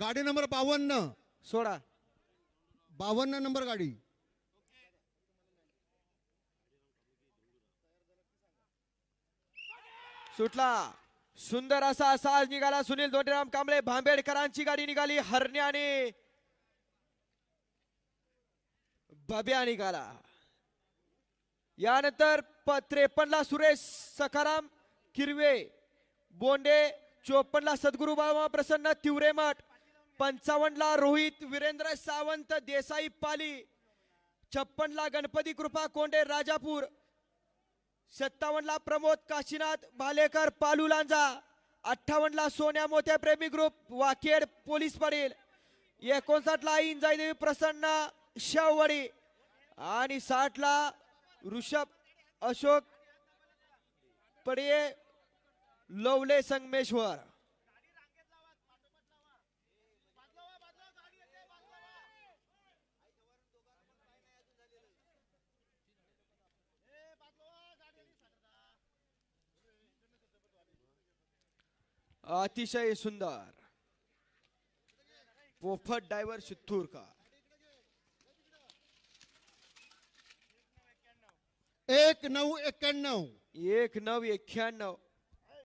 गाडी नंबर बावन्न. सोडा. बावन्न नंबर गाडी. सुटला. सुंदर असा साज निघाला सुनील दोंडेराम कांबळे. भांबेडकरांची गाडी निघाली हरण्याने. बब्या निघाला. यानंतर त्रेपन्नला सुरेश सखाराम किरवे बोंडे चोपन्नला सद्गुरू बाबा प्रसन्न तिवरे मठ. पंचावन्नला रोहित वीरेंद्र सावंत देसाई पाली छप्पनला गणपती कृपा कोंडे राजापूर सत्तावन्नला प्रमोद काशीनाथ भालेकर पालू लांजा अठ्ठावन्नला सोन्या मोत्या प्रेमी ग्रुप वाकेड पोलीस पाटील एकोणसाठला इंजाईदेवी प्रसन्न शाववाडी आणि साठला ऋषभ अशोक पडिये लवले संगमेश्वर. अतिशय सुंदर. पोफट डायव्हर का एक नऊ एक्क्याण्णव एक नऊ एक्क्याण्णव